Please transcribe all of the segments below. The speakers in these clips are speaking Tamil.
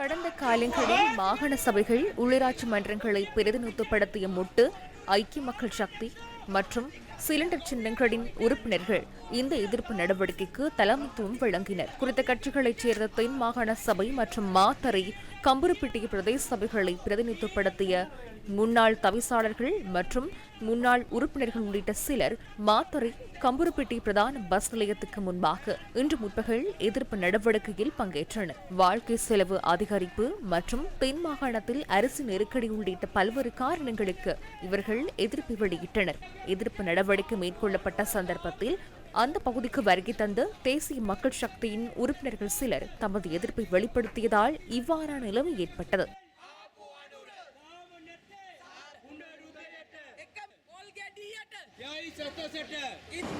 கடந்த காலங்களில் மாகாண சபைகள் உள்ளூராட்சி மன்றங்களை பிரதிநிதித்துவப்படுத்திய முட்டு ஐக்கிய மக்கள் சக்தி மற்றும் சிலிண்டர் சின்னங்களின் உறுப்பினர்கள் இந்த எதிர்ப்பு நடவடிக்கைக்கு தலைமைத்துவம் வழங்கினர். குறித்த கட்சிகளைச் சேர்ந்த தென் மாகாண சபை மற்றும் மாத்தறை கம்புருப்பிட்டிய பிரதேச சபைகளை பிரதிநிதித்துவப்படுத்திய முன்னாள் தவிசாளர்கள் மற்றும் முன்னாள் உறுப்பினர்கள் உள்ளிட்ட சிலர் மாத்தறை கம்புருப்பிட்டி பிரதான பஸ் நிலையத்துக்கு முன்பாக இன்று முற்பகல் எதிர்ப்பு நடவடிக்கையில் பங்கேற்றனர். வாழ்க்கை செலவு அதிகரிப்பு மற்றும் தென் மாகாணத்தில் அரசு நெருக்கடி உள்ளிட்ட பல்வேறு காரணங்களுக்கு இவர்கள் எதிர்ப்பு வெளியிட்டனர். எதிர்ப்பு நடவடிக்கை மேற்கொள்ளப்பட்ட சந்தர்ப்பத்தில் அந்த பகுதிக்கு வருகை தந்த தேசிய மக்கள் சக்தியின் உறுப்பினர்கள் சிலர் தமது எதிர்ப்பை வெளிப்படுத்தியதால் இவ்வாறான நிலைமை ஏற்பட்டது.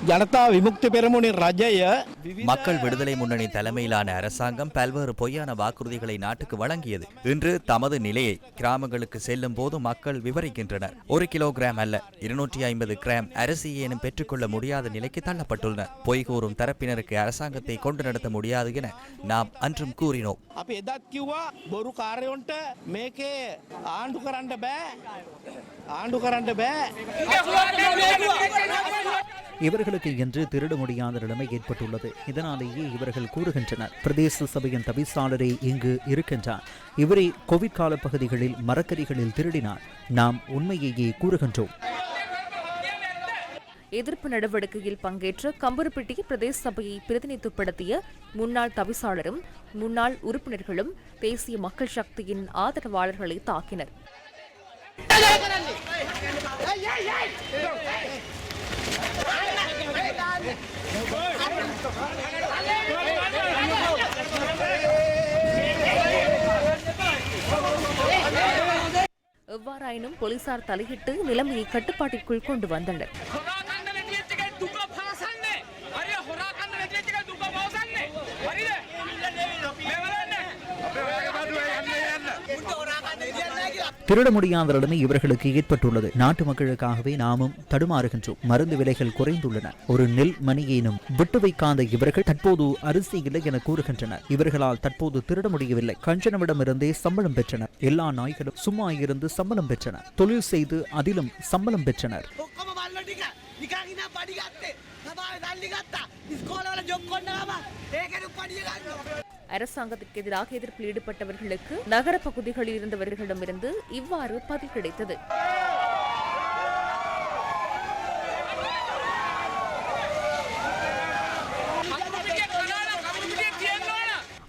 ஜனதா விமுக்தி பெருமுனி ரஜய மக்கள் விடுதலை முன்னணி தலைமையிலான அரசாங்கம் பல்வேறு பொய்யான வாக்குறுதிகளை நாட்டுக்கு வழங்கியது. இன்று தமது நிலையை கிராமங்களுக்கு செல்லும் போது மக்கள் விவரிக்கின்றனர். ஒரு கிலோகிராம் அல்ல இருநூற்றி ஐம்பது கிராம் அரிசி ஏனும் பெற்றுக்கொள்ள முடியாத நிலைக்கு தள்ளப்பட்டுள்ளனர் பொய் கூறும் தரப்பினருக்கு அரசாங்கத்தை கொண்டு நடத்த முடியாது என நாம் அன்றும் கூறினோம். மேக்கே ஆண்டு கரண்ட பே ஆண்டு கரண்ட பே இவர்களுக்கு என்று திருட முடியாத நிலைமை ஏற்பட்டுள்ளது இதனாலேயே இவர்கள் கூறுகின்றனர் பிரதேச சபையின் தவிசாளரே இங்கு இருக்கின்றார் இவரே கோவிட் கால பகுதிகளில் மரக்கறிகளில் திருடினார் நாம் உண்மையையே கூறுகின்றோம் எதிர்ப்பு நடவடிக்கையில் பங்கேற்ற கம்புருப்பிட்டி பிரதேச சபையை பிரதிநிதித்துவப்படுத்திய முன்னாள் தவிசாளரும் முன்னாள் உறுப்பினர்களும் தேசிய மக்கள் சக்தியின் ஆதரவாளர்களை தாக்கினர் எவ்வாறாயினும் போலீசார் தலையிட்டு நிலைமையை கட்டுப்பாட்டிற்குள் கொண்டு வந்தனர். திருட முடியாத நிலைமை இவர்களுக்கு ஏற்பட்டுள்ளது நாட்டு மக்களுக்காகவே நாமும் தடுமாறுகின்றோம். மருந்து விலைகள் குறைந்துள்ளன. ஒரு நெல் மணியேனும் விட்டு வைக்காத இவர்கள் தற்போது அரிசி இல்லை என கூறுகின்றனர். இவர்களால் தற்போது திருட முடியவில்லை கஞ்சனவிடமிருந்தே சம்பளம் பெற்றனர். எல்லா நாய்களும் சும்மா இருந்து சம்பளம் பெற்றனர். தொழில் செய்து அதிலும் சம்பளம் பெற்றனர். அரசாங்கத்திற்கு எதிராக எதிர்ப்பில் ஈடுபட்டவர்களுக்கு நகர பகுதிகளில் இருந்தவர்களிடமிருந்து இவ்வாறு பதில் கிடைத்தது.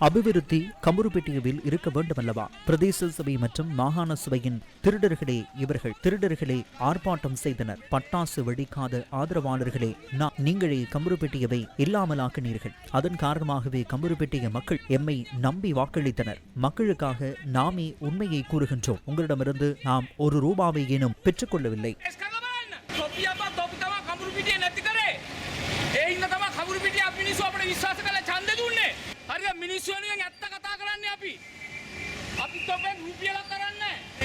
அபிவிருத்தி கமுருபேட்டியவில் இருக்க வேண்டுமல்லவா? பிரதேச சபை மற்றும் மாகாண சபையின் திருடர்களே இவர்கள். திருடர்களே ஆர்ப்பாட்டம் செய்தனர். பட்டாசு வெடிக்காத ஆதரவாளர்களே நான் நீங்களே கம்புருபெட்டியவை இல்லாமலாக்கினீர்கள். அதன் காரணமாகவே கம்புருபெட்டிய மக்கள் எம்மை நம்பி வாக்களித்தனர். மக்களுக்காக நாமே உண்மையை கூறுகின்றோம். உங்களிடமிருந்து நாம் ஒரு ரூபாவை ஏனும் பெற்றுக்கொள்ளவில்லை. এই හරිද? මිනිස්සු වෙනුවෙන් ඇත්ත කතා කරන්නේ අපි. අපි තොපෙන් රුපියලක් කරන්නේ නැහැ.